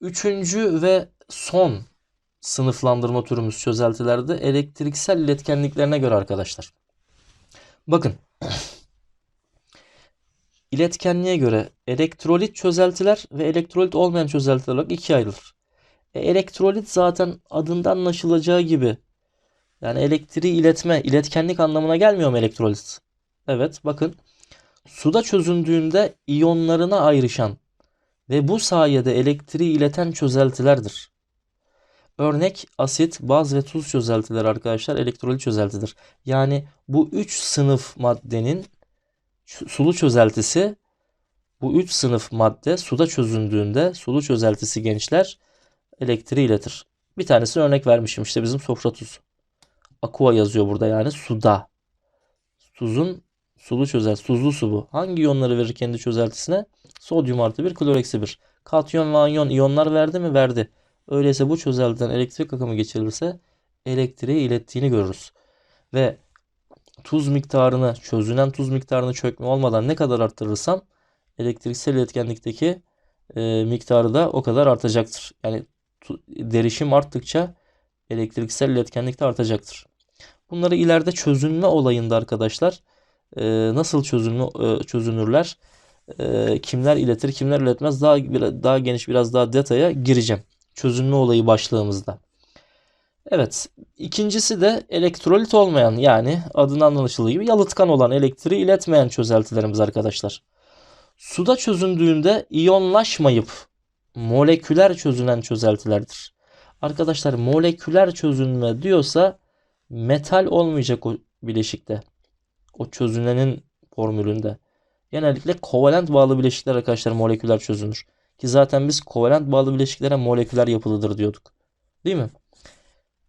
Üçüncü ve son sınıflandırma türümüz çözeltilerde elektriksel iletkenliklerine göre arkadaşlar. Bakın. İletkenliğe göre elektrolit çözeltiler ve elektrolit olmayan çözeltiler olarak ikiye ayrılır. E, elektrolit zaten adından anlaşılacağı gibi yani elektriği iletme, iletkenlik anlamına gelmiyor mu elektrolit? Evet, bakın. Suda çözündüğünde iyonlarına ayrışan ve bu sayede elektriği ileten çözeltilerdir. Örnek asit, baz ve tuz çözeltileri arkadaşlar elektrolit çözeltidir. Yani bu üç sınıf maddenin sulu çözeltisi bu üç sınıf madde suda çözündüğünde sulu çözeltisi gençler elektriği iletir. Bir tanesini örnek vermişim işte bizim sofra tuzu. Aqua yazıyor burada yani suda. Tuzun sulu çözel, tuzlu su bu. Hangi iyonları verir kendi çözeltisine? Sodyum artı 1, klor eksi 1. Katyon ve anyon iyonlar verdi mi? Verdi. Öyleyse bu çözeltiden elektrik akımı geçirilirse elektriği ilettiğini görürüz. Ve tuz miktarını, çözünen tuz miktarını çökme olmadan ne kadar arttırırsam elektriksel iletkenlikteki e, miktarı da o kadar artacaktır. Yani derişim arttıkça elektriksel iletkenlik de artacaktır. Bunları ileride çözünme olayında arkadaşlar e, nasıl çözünme, e, çözünürler, e, kimler iletir, kimler iletmez daha daha geniş biraz daha detaya gireceğim. Çözünme olayı başlığımızda. Evet, ikincisi de elektrolit olmayan yani adından anlaşıldığı gibi yalıtkan olan elektriği iletmeyen çözeltilerimiz arkadaşlar. Suda çözündüğünde iyonlaşmayıp moleküler çözünen çözeltilerdir. Arkadaşlar moleküler çözünme diyorsa metal olmayacak o bileşikte. O çözünenin formülünde. Genellikle kovalent bağlı bileşikler arkadaşlar moleküler çözünür. Ki zaten biz kovalent bağlı bileşiklere moleküler yapılıdır diyorduk. Değil mi?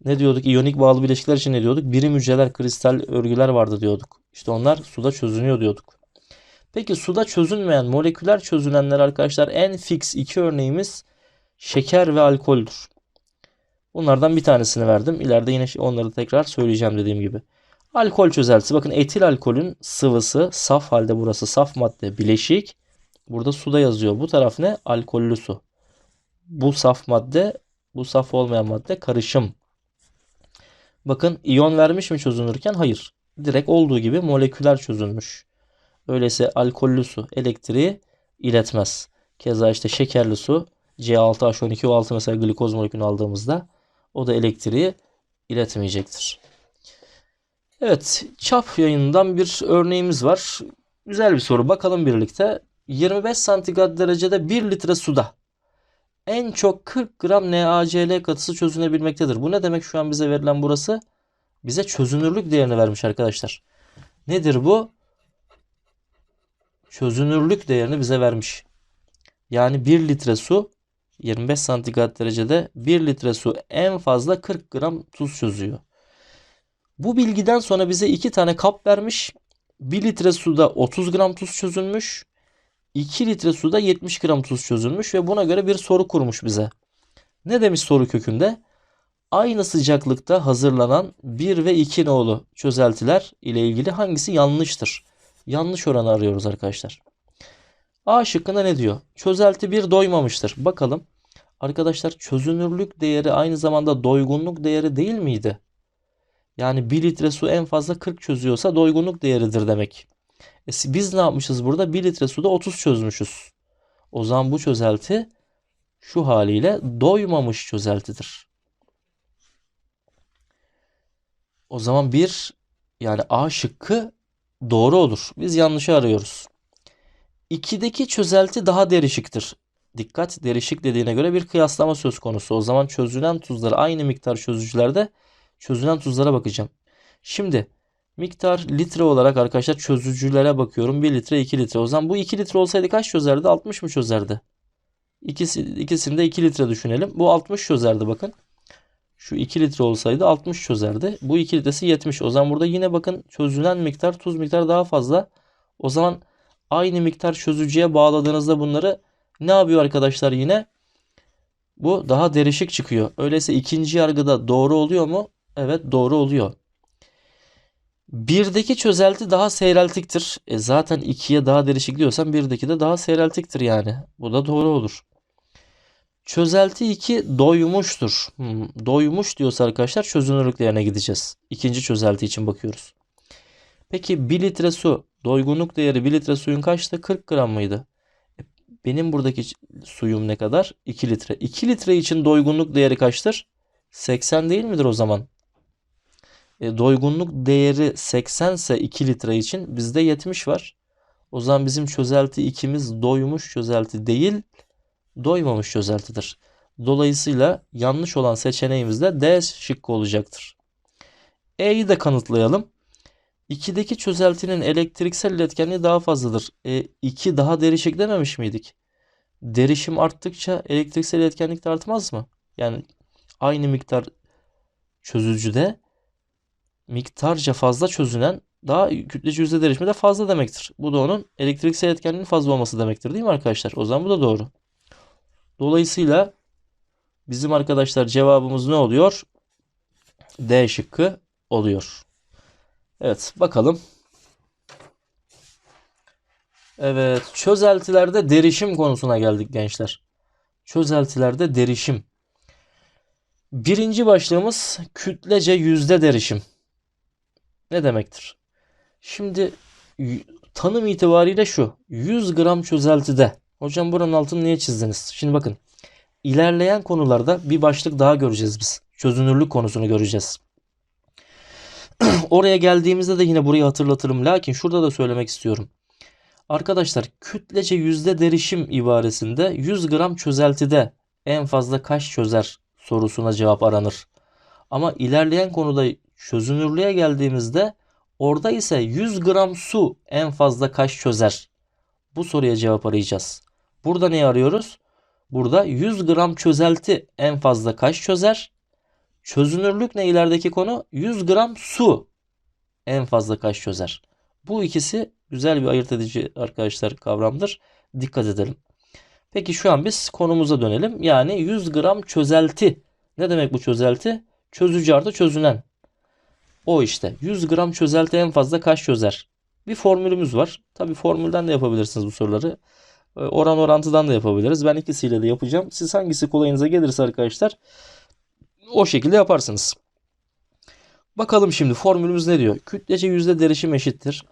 Ne diyorduk? İyonik bağlı bileşikler için ne diyorduk? Birim hücreler, kristal örgüler vardı diyorduk. İşte onlar suda çözünüyor diyorduk. Peki suda çözünmeyen moleküler çözünenler arkadaşlar en fix iki örneğimiz şeker ve alkoldür. Bunlardan bir tanesini verdim. İleride yine onları tekrar söyleyeceğim dediğim gibi. Alkol çözeltisi. Bakın etil alkolün sıvısı saf halde burası saf madde bileşik. Burada suda yazıyor. Bu taraf ne? Alkollü su. Bu saf madde, bu saf olmayan madde karışım. Bakın iyon vermiş mi çözünürken? Hayır. Direkt olduğu gibi moleküler çözülmüş. Öyleyse alkollü su elektriği iletmez. Keza işte şekerli su C6H12O6 mesela glikoz molekülünü aldığımızda o da elektriği iletmeyecektir. Evet, çap yayından bir örneğimiz var. Güzel bir soru. Bakalım birlikte. 25 santigrat derecede 1 litre suda en çok 40 gram NaCl katısı çözünebilmektedir. Bu ne demek şu an bize verilen burası? Bize çözünürlük değerini vermiş arkadaşlar. Nedir bu? Çözünürlük değerini bize vermiş. Yani 1 litre su 25 santigrat derecede 1 litre su en fazla 40 gram tuz çözüyor. Bu bilgiden sonra bize iki tane kap vermiş. 1 litre suda 30 gram tuz çözülmüş. 2 litre suda 70 gram tuz çözülmüş ve buna göre bir soru kurmuş bize. Ne demiş soru kökünde? Aynı sıcaklıkta hazırlanan 1 ve 2 nolu çözeltiler ile ilgili hangisi yanlıştır? Yanlış oranı arıyoruz arkadaşlar. A şıkkında ne diyor? Çözelti 1 doymamıştır. Bakalım. Arkadaşlar çözünürlük değeri aynı zamanda doygunluk değeri değil miydi? Yani 1 litre su en fazla 40 çözüyorsa doygunluk değeridir demek. E, biz ne yapmışız burada? 1 litre suda 30 çözmüşüz. O zaman bu çözelti şu haliyle doymamış çözeltidir. O zaman bir yani A şıkkı doğru olur. Biz yanlışı arıyoruz. 2'deki çözelti daha derişiktir. Dikkat derişik dediğine göre bir kıyaslama söz konusu. O zaman çözünen tuzları aynı miktar çözücülerde çözünen tuzlara bakacağım. Şimdi miktar litre olarak arkadaşlar çözücülere bakıyorum. 1 litre 2 litre. O zaman bu 2 litre olsaydı kaç çözerdi? 60 mı çözerdi? İkisi, ikisini de 2 litre düşünelim. Bu 60 çözerdi bakın. Şu 2 litre olsaydı 60 çözerdi. Bu 2 litresi 70. O zaman burada yine bakın çözülen miktar tuz miktarı daha fazla. O zaman aynı miktar çözücüye bağladığınızda bunları ne yapıyor arkadaşlar yine? Bu daha derişik çıkıyor. Öyleyse ikinci yargıda doğru oluyor mu? Evet doğru oluyor. Birdeki çözelti daha seyreltiktir. E zaten ikiye daha derişik diyorsan birdeki de daha seyreltiktir yani. Bu da doğru olur. Çözelti 2 doymuştur. Hmm, doymuş diyorsa arkadaşlar çözünürlük değerine gideceğiz. İkinci çözelti için bakıyoruz. Peki 1 litre su doygunluk değeri 1 litre suyun kaçtı? 40 gram mıydı? E, Benim buradaki suyum ne kadar? 2 litre. 2 litre için doygunluk değeri kaçtır? 80 değil midir o zaman? E, doygunluk değeri 80 ise 2 litre için bizde 70 var. O zaman bizim çözelti ikimiz doymuş çözelti değil, doymamış çözeltidir. Dolayısıyla yanlış olan seçeneğimiz de D şıkkı olacaktır. E'yi de kanıtlayalım. 2'deki çözeltinin elektriksel iletkenliği daha fazladır. E, 2 daha derişik dememiş miydik? Derişim arttıkça elektriksel iletkenlik de artmaz mı? Yani aynı miktar çözücüde miktarca fazla çözünen daha kütlece yüzde derişimi de fazla demektir. Bu da onun elektriksel etkenliğinin fazla olması demektir değil mi arkadaşlar? O zaman bu da doğru. Dolayısıyla bizim arkadaşlar cevabımız ne oluyor? D şıkkı oluyor. Evet bakalım. Evet çözeltilerde derişim konusuna geldik gençler. Çözeltilerde derişim. Birinci başlığımız kütlece yüzde derişim. Ne demektir? Şimdi tanım itibariyle şu. 100 gram çözeltide. Hocam buranın altını niye çizdiniz? Şimdi bakın. İlerleyen konularda bir başlık daha göreceğiz biz. Çözünürlük konusunu göreceğiz. Oraya geldiğimizde de yine burayı hatırlatırım. Lakin şurada da söylemek istiyorum. Arkadaşlar kütlece yüzde derişim ibaresinde 100 gram çözeltide en fazla kaç çözer sorusuna cevap aranır. Ama ilerleyen konuda çözünürlüğe geldiğimizde orada ise 100 gram su en fazla kaç çözer? Bu soruya cevap arayacağız. Burada ne arıyoruz? Burada 100 gram çözelti en fazla kaç çözer? Çözünürlük ne ilerideki konu? 100 gram su en fazla kaç çözer? Bu ikisi güzel bir ayırt edici arkadaşlar kavramdır. Dikkat edelim. Peki şu an biz konumuza dönelim. Yani 100 gram çözelti. Ne demek bu çözelti? Çözücü artı çözünen. O işte. 100 gram çözelti en fazla kaç çözer? Bir formülümüz var. Tabi formülden de yapabilirsiniz bu soruları. Ee, Oran orantıdan da yapabiliriz. Ben ikisiyle de yapacağım. Siz hangisi kolayınıza gelirse arkadaşlar o şekilde yaparsınız. Bakalım şimdi formülümüz ne diyor? Kütlece yüzde derişim eşittir.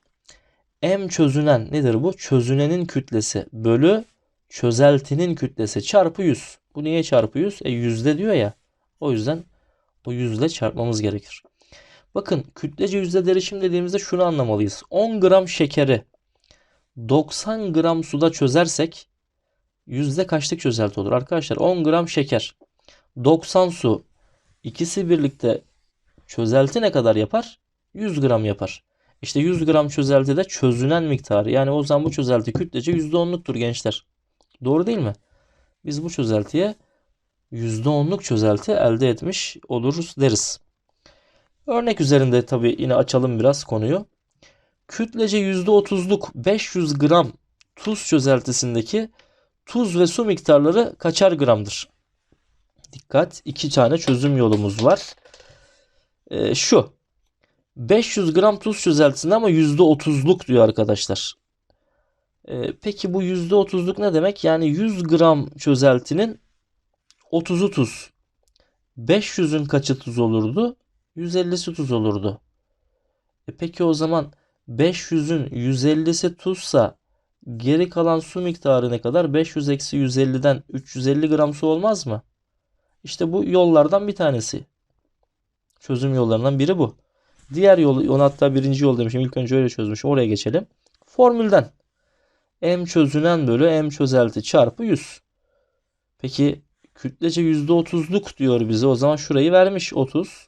M çözünen nedir bu? Çözünenin kütlesi bölü çözeltinin kütlesi çarpı 100. Bu niye çarpı 100? E yüzde diyor ya. O yüzden o yüzle çarpmamız gerekir. Bakın kütlece yüzde derişim dediğimizde şunu anlamalıyız. 10 gram şekeri 90 gram suda çözersek yüzde kaçlık çözelti olur? Arkadaşlar 10 gram şeker 90 su ikisi birlikte çözelti ne kadar yapar? 100 gram yapar. İşte 100 gram çözeltide çözünen miktarı yani o zaman bu çözelti kütlece %10'luktur gençler. Doğru değil mi? Biz bu çözeltiye %10'luk çözelti elde etmiş oluruz deriz. Örnek üzerinde tabii yine açalım biraz konuyu. Kütlece %30'luk 500 gram tuz çözeltisindeki tuz ve su miktarları kaçar gramdır? Dikkat iki tane çözüm yolumuz var. Ee, şu 500 gram tuz çözeltisinde ama %30'luk diyor arkadaşlar. Ee, peki bu %30'luk ne demek? Yani 100 gram çözeltinin 30'u tuz. 500'ün kaçı tuz olurdu? 150'si tuz olurdu. E peki o zaman 500'ün 150'si tuzsa geri kalan su miktarı ne kadar? 500 eksi 150'den 350 gram su olmaz mı? İşte bu yollardan bir tanesi. Çözüm yollarından biri bu. Diğer yol, onu hatta birinci yol demişim. İlk önce öyle çözmüşüm. Oraya geçelim. Formülden. M çözünen bölü M çözelti çarpı 100. Peki kütlece %30'luk diyor bize. O zaman şurayı vermiş 30.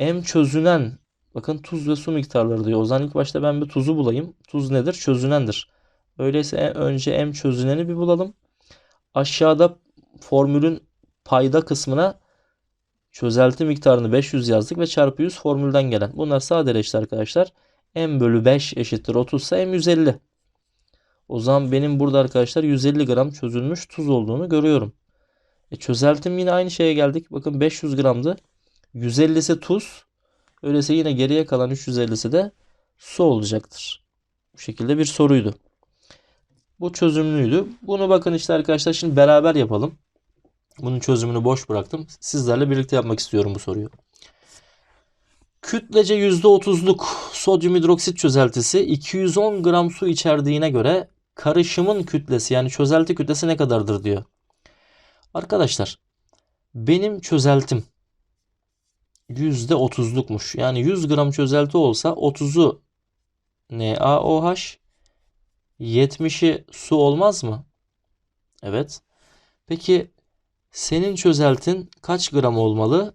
M çözünen bakın tuz ve su miktarları diyor. O zaman ilk başta ben bir tuzu bulayım. Tuz nedir? Çözünendir. Öyleyse önce M çözüneni bir bulalım. Aşağıda formülün payda kısmına çözelti miktarını 500 yazdık ve çarpı 100 formülden gelen. Bunlar sadeleşti arkadaşlar. M bölü 5 eşittir 30 ise M 150. O zaman benim burada arkadaşlar 150 gram çözülmüş tuz olduğunu görüyorum. E çözeltim yine aynı şeye geldik. Bakın 500 gramdı. 150'si tuz. Öyleyse yine geriye kalan 350'si de su olacaktır. Bu şekilde bir soruydu. Bu çözümlüydü. Bunu bakın işte arkadaşlar şimdi beraber yapalım. Bunun çözümünü boş bıraktım. Sizlerle birlikte yapmak istiyorum bu soruyu. Kütlece %30'luk sodyum hidroksit çözeltisi 210 gram su içerdiğine göre karışımın kütlesi yani çözelti kütlesi ne kadardır diyor. Arkadaşlar benim çözeltim %30'lukmuş. Yani 100 gram çözelti olsa 30'u NaOH 70'i su olmaz mı? Evet. Peki senin çözeltin kaç gram olmalı?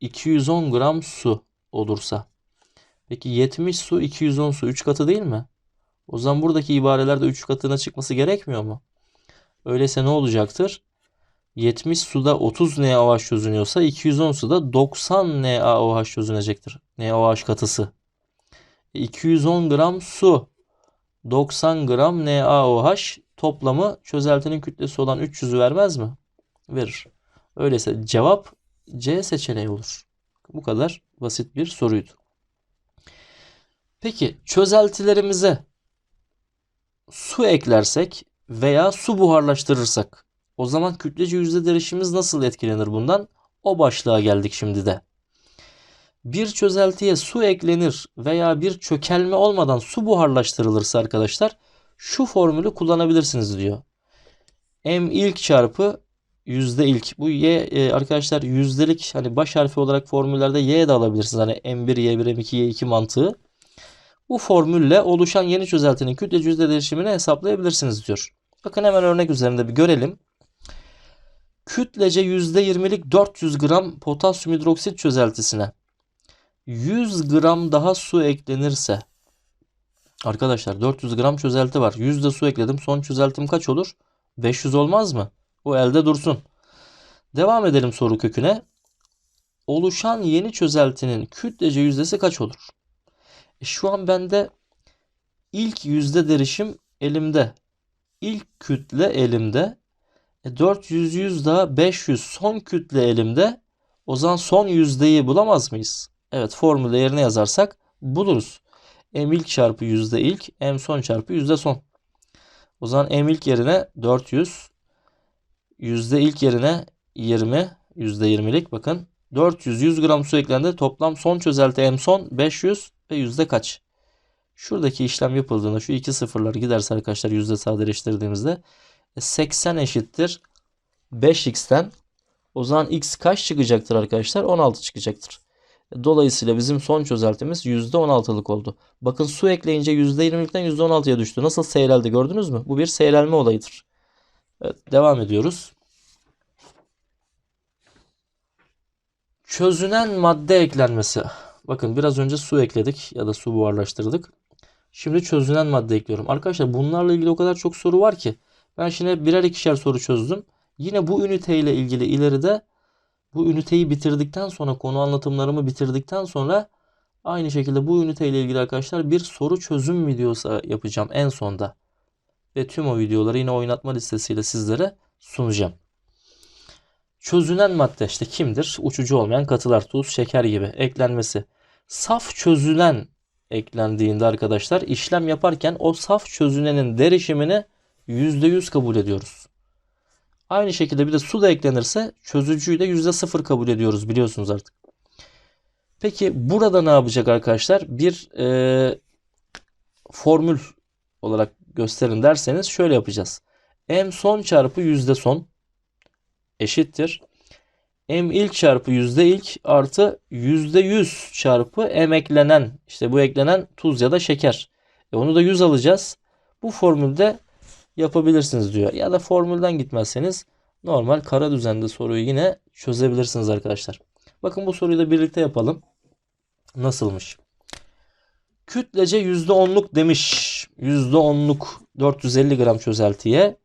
210 gram su olursa. Peki 70 su 210 su 3 katı değil mi? O zaman buradaki ibarelerde 3 katına çıkması gerekmiyor mu? Öyleyse ne olacaktır? 70 suda 30 NaOH çözünüyorsa 210 suda 90 NaOH çözünecektir. NaOH katısı. 210 gram su 90 gram NaOH toplamı çözeltinin kütlesi olan 300'ü vermez mi? Verir. Öyleyse cevap C seçeneği olur. Bu kadar basit bir soruydu. Peki çözeltilerimize su eklersek veya su buharlaştırırsak o zaman kütlece yüzde derişimimiz nasıl etkilenir bundan? O başlığa geldik şimdi de. Bir çözeltiye su eklenir veya bir çökelme olmadan su buharlaştırılırsa arkadaşlar şu formülü kullanabilirsiniz diyor. M ilk çarpı yüzde ilk. Bu y e, arkadaşlar yüzdelik hani baş harfi olarak formüllerde y de alabilirsiniz. Hani M1, Y1, M2, Y2 mantığı. Bu formülle oluşan yeni çözeltinin kütlece yüzde değişimini hesaplayabilirsiniz diyor. Bakın hemen örnek üzerinde bir görelim. Kütlece %20'lik 400 gram potasyum hidroksit çözeltisine 100 gram daha su eklenirse Arkadaşlar 400 gram çözelti var. 100 de su ekledim. Son çözeltim kaç olur? 500 olmaz mı? O elde dursun. Devam edelim soru köküne. Oluşan yeni çözeltinin kütlece yüzdesi kaç olur? E şu an bende ilk yüzde derişim elimde. İlk kütle elimde. E 400 100 daha 500 son kütle elimde. O zaman son yüzdeyi bulamaz mıyız? Evet formülde yerine yazarsak buluruz. M ilk çarpı yüzde ilk, M son çarpı yüzde son. O zaman M ilk yerine 400, yüzde ilk yerine 20, yüzde 20'lik bakın. 400 100 gram su eklendi. Toplam son çözelti M son 500 ve yüzde kaç? Şuradaki işlem yapıldığında şu iki sıfırlar giderse arkadaşlar yüzde sadeleştirdiğimizde 80 e, eşittir 5x'ten o zaman x kaç çıkacaktır arkadaşlar? 16 çıkacaktır. E, dolayısıyla bizim son çözeltimiz %16'lık oldu. Bakın su ekleyince %20'likten %16'ya düştü. Nasıl seyreldi gördünüz mü? Bu bir seyrelme olayıdır. Evet, devam ediyoruz. Çözünen madde eklenmesi. Bakın biraz önce su ekledik ya da su buharlaştırdık. Şimdi çözünen madde ekliyorum. Arkadaşlar bunlarla ilgili o kadar çok soru var ki. Ben şimdi birer ikişer soru çözdüm. Yine bu üniteyle ilgili ileride bu üniteyi bitirdikten sonra konu anlatımlarımı bitirdikten sonra aynı şekilde bu üniteyle ilgili arkadaşlar bir soru çözüm videosu yapacağım en sonda. Ve tüm o videoları yine oynatma listesiyle sizlere sunacağım. Çözünen madde işte kimdir? Uçucu olmayan katılar, tuz, şeker gibi eklenmesi. Saf çözünen eklendiğinde arkadaşlar işlem yaparken o saf çözünenin derişimini %100 kabul ediyoruz. Aynı şekilde bir de su da eklenirse çözücüyü de %0 kabul ediyoruz biliyorsunuz artık. Peki burada ne yapacak arkadaşlar? Bir e, formül olarak gösterin derseniz şöyle yapacağız. M son çarpı yüzde son eşittir. M ilk çarpı yüzde ilk artı yüzde yüz çarpı M eklenen işte bu eklenen tuz ya da şeker. E onu da 100 alacağız. Bu formülde yapabilirsiniz diyor. Ya da formülden gitmezseniz normal kara düzende soruyu yine çözebilirsiniz arkadaşlar. Bakın bu soruyu da birlikte yapalım. Nasılmış? Kütlece %10'luk demiş. %10'luk 450 gram çözeltiye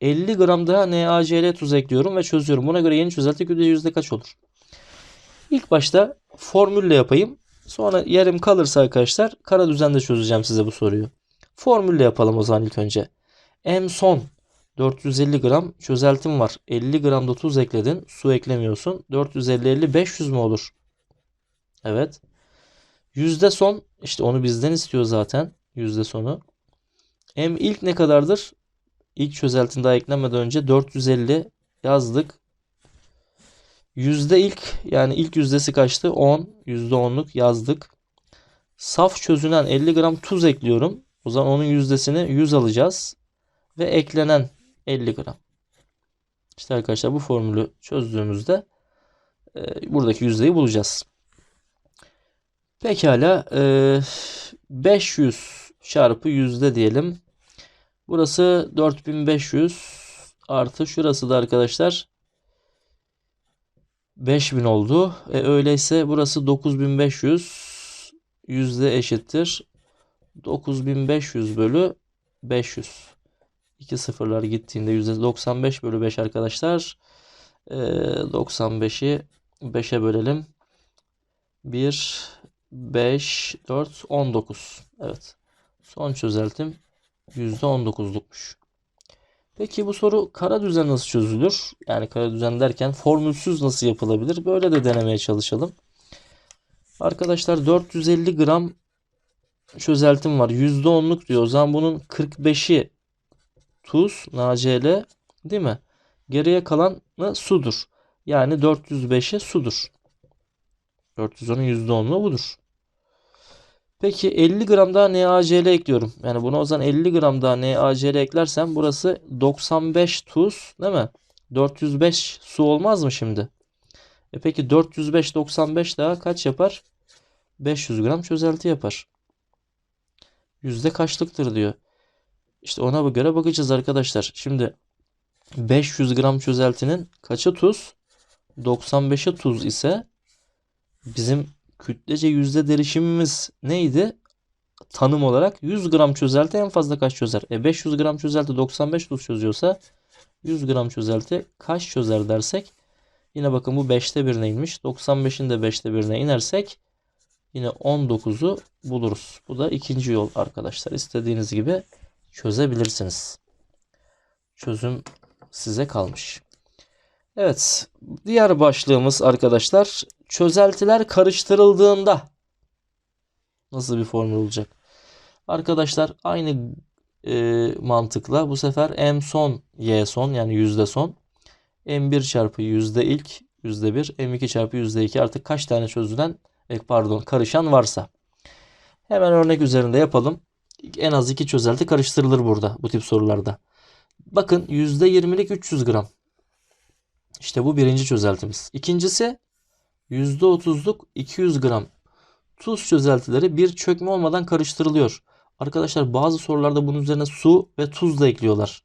50 gram daha NaCl tuz ekliyorum ve çözüyorum. Buna göre yeni çözelti kütlece yüzde kaç olur? İlk başta formülle yapayım. Sonra yarım kalırsa arkadaşlar kara düzende çözeceğim size bu soruyu. Formülle yapalım o zaman ilk önce. M son 450 gram çözeltim var. 50 gram da tuz ekledin. Su eklemiyorsun. 450 50 500 mü olur? Evet. Yüzde son işte onu bizden istiyor zaten. Yüzde sonu. M ilk ne kadardır? İlk çözeltin daha eklenmeden önce 450 yazdık. Yüzde ilk yani ilk yüzdesi kaçtı? 10. Yüzde 10'luk yazdık. Saf çözünen 50 gram tuz ekliyorum. O zaman onun yüzdesini 100 alacağız. Ve eklenen 50 gram. İşte arkadaşlar bu formülü çözdüğümüzde e, buradaki yüzdeyi bulacağız. Pekala e, 500 çarpı yüzde diyelim. Burası 4500 artı şurası da arkadaşlar 5000 oldu. E, öyleyse burası 9500 yüzde eşittir. 9500 bölü 500. İki sıfırlar gittiğinde yüzde 95 bölü 5 arkadaşlar. E, 95'i 5'e bölelim. 1, 5, 4, 19. Evet. Son çözeltim %19'lukmuş. Peki bu soru kara düzen nasıl çözülür? Yani kara düzen derken formülsüz nasıl yapılabilir? Böyle de denemeye çalışalım. Arkadaşlar 450 gram çözeltim var. %10'luk diyor. O zaman bunun 45'i tuz, NaCl değil mi? Geriye kalanı sudur. Yani 405'i sudur. 410'un %10'luğu budur. Peki 50 gram daha NaCl ekliyorum. Yani buna o zaman 50 gram daha NaCl eklersem burası 95 tuz değil mi? 405 su olmaz mı şimdi? E peki 405 95 daha kaç yapar? 500 gram çözelti yapar. Yüzde kaçlıktır diyor. İşte ona göre bakacağız arkadaşlar. Şimdi 500 gram çözeltinin kaçı tuz? 95'i tuz ise bizim kütlece yüzde derişimimiz neydi? Tanım olarak 100 gram çözelti en fazla kaç çözer? E 500 gram çözelti 95 tuz çözüyorsa 100 gram çözelti kaç çözer dersek yine bakın bu 5'te 1'ine inmiş. 95'in de 5'te 1'ine inersek yine 19'u buluruz. Bu da ikinci yol arkadaşlar. İstediğiniz gibi çözebilirsiniz. Çözüm size kalmış. Evet, diğer başlığımız arkadaşlar çözeltiler karıştırıldığında nasıl bir formül olacak? Arkadaşlar aynı e, mantıkla bu sefer m son y son yani yüzde son m1 çarpı yüzde ilk yüzde bir m2 çarpı yüzde iki artık kaç tane çözülen e, pardon karışan varsa. Hemen örnek üzerinde yapalım. En az iki çözelti karıştırılır burada bu tip sorularda. Bakın %20'lik 300 gram. İşte bu birinci çözeltimiz. İkincisi %30'luk 200 gram tuz çözeltileri bir çökme olmadan karıştırılıyor. Arkadaşlar bazı sorularda bunun üzerine su ve tuz da ekliyorlar.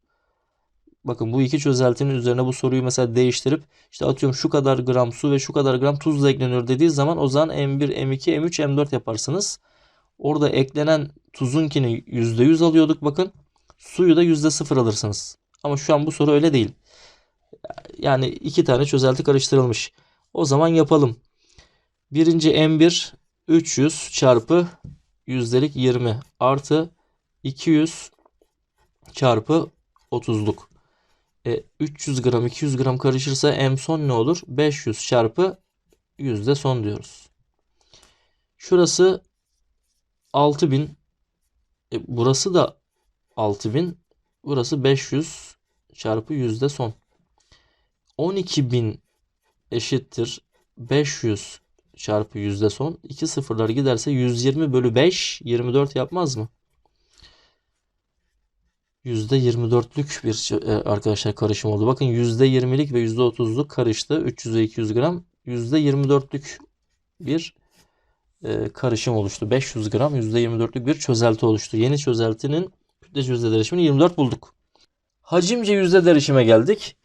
Bakın bu iki çözeltinin üzerine bu soruyu mesela değiştirip işte atıyorum şu kadar gram su ve şu kadar gram tuz da ekleniyor dediği zaman o zaman M1, M2, M3, M4 yaparsınız. Orada eklenen tuzunkini %100 alıyorduk bakın. Suyu da %0 alırsınız. Ama şu an bu soru öyle değil. Yani iki tane çözelti karıştırılmış. O zaman yapalım. Birinci M1 300 çarpı yüzdelik 20 artı 200 çarpı 30'luk. E, 300 gram 200 gram karışırsa M son ne olur? 500 çarpı yüzde son diyoruz. Şurası 6000. E, burası da 6000. Burası 500 çarpı yüzde son. 12.000 eşittir 500 çarpı yüzde son. 2 sıfırlar giderse 120 bölü 5 24 yapmaz mı? %24'lük bir e, arkadaşlar karışım oldu. Bakın %20'lik ve %30'luk karıştı. 300 ve 200 gram. %24'lük bir karışım oluştu. 500 gram %24'lük bir çözelti oluştu. Yeni çözeltinin kütlece yüzde derişimini 24 bulduk. Hacimce yüzde derişime geldik.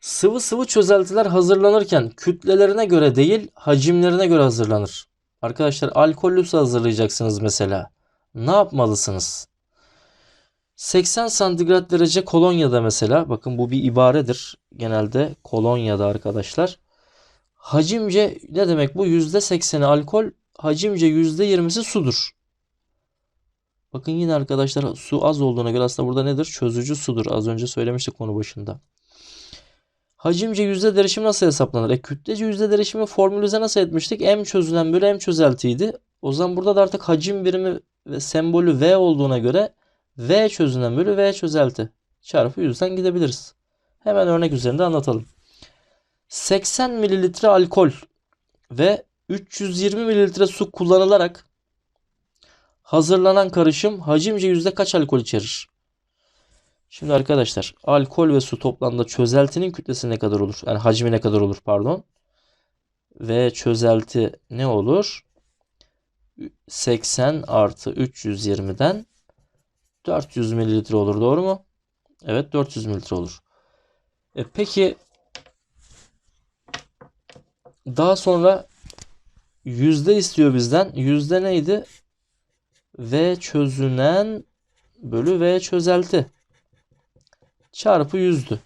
Sıvı sıvı çözeltiler hazırlanırken kütlelerine göre değil hacimlerine göre hazırlanır. Arkadaşlar alkollü su hazırlayacaksınız mesela. Ne yapmalısınız? 80 santigrat derece kolonyada mesela bakın bu bir ibaredir. Genelde kolonyada arkadaşlar. Hacimce ne demek bu? %80'i alkol hacimce %20'si sudur. Bakın yine arkadaşlar su az olduğuna göre aslında burada nedir? Çözücü sudur. Az önce söylemiştik konu başında. Hacimce yüzde derişimi nasıl hesaplanır? E kütlece yüzde derişimi formülize nasıl etmiştik? M çözülen bölü M çözeltiydi. O zaman burada da artık hacim birimi ve sembolü V olduğuna göre V çözülen bölü V çözelti çarpı yüzden gidebiliriz. Hemen örnek üzerinde anlatalım. 80 mililitre alkol ve 320 mililitre su kullanılarak hazırlanan karışım hacimce yüzde kaç alkol içerir? Şimdi arkadaşlar alkol ve su toplamda çözeltinin kütlesi ne kadar olur? Yani hacmi ne kadar olur pardon. Ve çözelti ne olur? 80 artı 320'den 400 mililitre olur doğru mu? Evet 400 mililitre olur. E peki daha sonra yüzde istiyor bizden. Yüzde neydi? V çözünen bölü V çözelti çarpı yüzdü.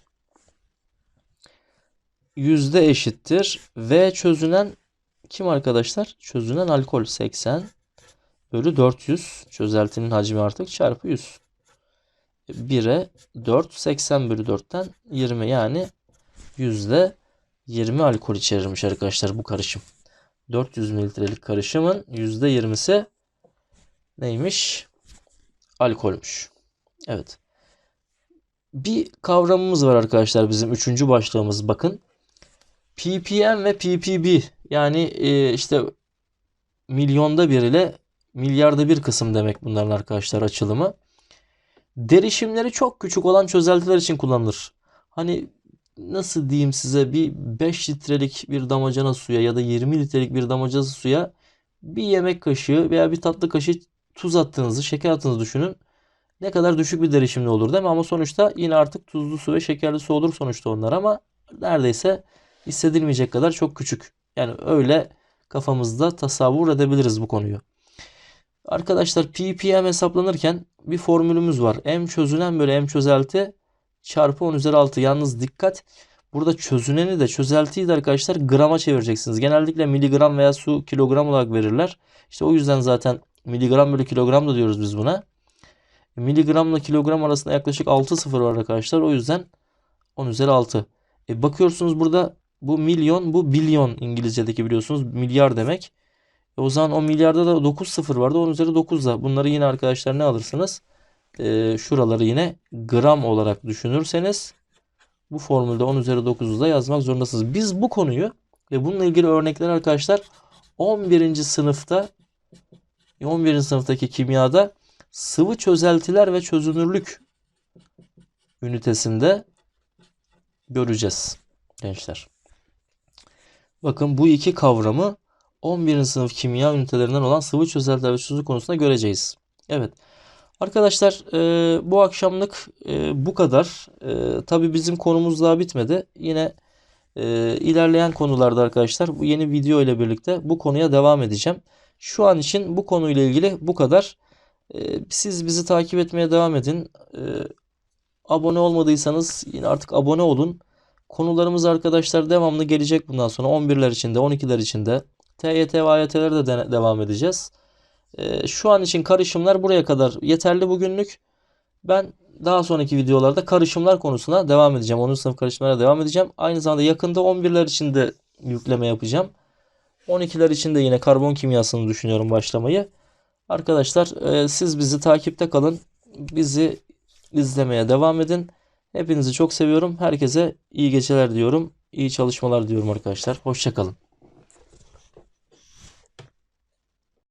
Yüzde eşittir. V çözünen kim arkadaşlar? Çözünen alkol 80 bölü 400. Çözeltinin hacmi artık çarpı 100. 1'e 4 80 bölü 4'ten 20 yani yüzde 20 alkol içerirmiş arkadaşlar bu karışım. 400 mililitrelik karışımın yüzde 20'si neymiş? Alkolmüş. Evet. Bir kavramımız var arkadaşlar bizim üçüncü başlığımız bakın. ppm ve ppb yani e, işte milyonda bir ile milyarda bir kısım demek bunların arkadaşlar açılımı. Derişimleri çok küçük olan çözeltiler için kullanılır. Hani nasıl diyeyim size bir 5 litrelik bir damacana suya ya da 20 litrelik bir damacana suya bir yemek kaşığı veya bir tatlı kaşığı tuz attığınızı, şeker attığınızı düşünün. Ne kadar düşük bir derişimli olur değil mi? Ama sonuçta yine artık tuzlu su ve şekerli su olur sonuçta onlar ama neredeyse hissedilmeyecek kadar çok küçük. Yani öyle kafamızda tasavvur edebiliriz bu konuyu. Arkadaşlar ppm hesaplanırken bir formülümüz var. M çözünen bölü M çözelti çarpı 10 üzeri 6. Yalnız dikkat burada çözüneni de çözeltiyi de arkadaşlar grama çevireceksiniz. Genellikle miligram veya su kilogram olarak verirler. İşte o yüzden zaten miligram bölü kilogram da diyoruz biz buna. Miligramla kilogram arasında yaklaşık 6 sıfır var arkadaşlar. O yüzden 10 üzeri 6. E bakıyorsunuz burada bu milyon bu bilyon İngilizce'deki biliyorsunuz milyar demek. E o zaman o milyarda da 9 sıfır vardı. 10 üzeri 9 da. Bunları yine arkadaşlar ne alırsınız? E, şuraları yine gram olarak düşünürseniz bu formülde 10 üzeri 9'u da yazmak zorundasınız. Biz bu konuyu ve bununla ilgili örnekler arkadaşlar 11. sınıfta 11. sınıftaki kimyada sıvı çözeltiler ve çözünürlük ünitesinde göreceğiz gençler. Bakın bu iki kavramı 11. sınıf kimya ünitelerinden olan sıvı çözeltiler ve çözünürlük konusunda göreceğiz. Evet. Arkadaşlar e, bu akşamlık e, bu kadar. E, Tabi bizim konumuz daha bitmedi. Yine e, ilerleyen konularda arkadaşlar bu yeni video ile birlikte bu konuya devam edeceğim. Şu an için bu konuyla ilgili bu kadar. E, siz bizi takip etmeye devam edin. E, abone olmadıysanız yine artık abone olun. Konularımız arkadaşlar devamlı gelecek bundan sonra 11'ler içinde 12'ler içinde. TYT ve AYT'lere de devam edeceğiz. Ee, şu an için karışımlar buraya kadar yeterli bugünlük. Ben daha sonraki videolarda karışımlar konusuna devam edeceğim. 10. sınıf karışımlara devam edeceğim. Aynı zamanda yakında 11'ler için de yükleme yapacağım. 12'ler için de yine karbon kimyasını düşünüyorum başlamayı. Arkadaşlar e, siz bizi takipte kalın. Bizi izlemeye devam edin. Hepinizi çok seviyorum. Herkese iyi geceler diyorum. İyi çalışmalar diyorum arkadaşlar. Hoşçakalın.